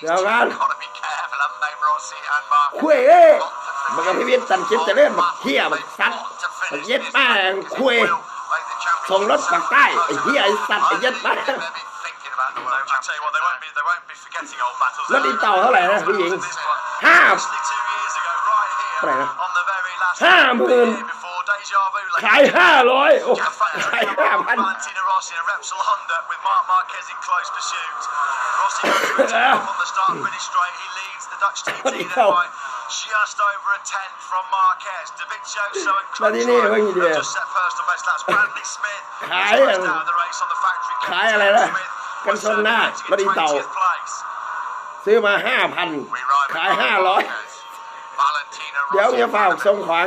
เดี๋ยวกัน Gotta be careful, haven't they, Rossi and Mark? คุยเอ้ยมันก็พิวิตสันคิดจะเล่นบักเที่ยบักสัตว์บักเย็ดแม่งคุยส่งรถปากใต้ไอ้เหี้ยไอ้สัตว์ไอ้เย็ดแม่ง They'll be thinking about the world I tell you what, they won't be they won't be forgetting old battles. แล้วอีเต่าเท่าไหร่นะผู้หญิงห้า Actually, two years ago, right here, เท่าไหร่นะ on the very last ห้าหมื่น ขายห้าร้อยขายห้าพันมาที่นี่เพิ่งเดียขายขายอะไรนะกันชนหน้ามาดีเต่าซื้อมาห้าพันขายห้าร้อยเดี๋ยวเนี่ยฝากส่งขวาง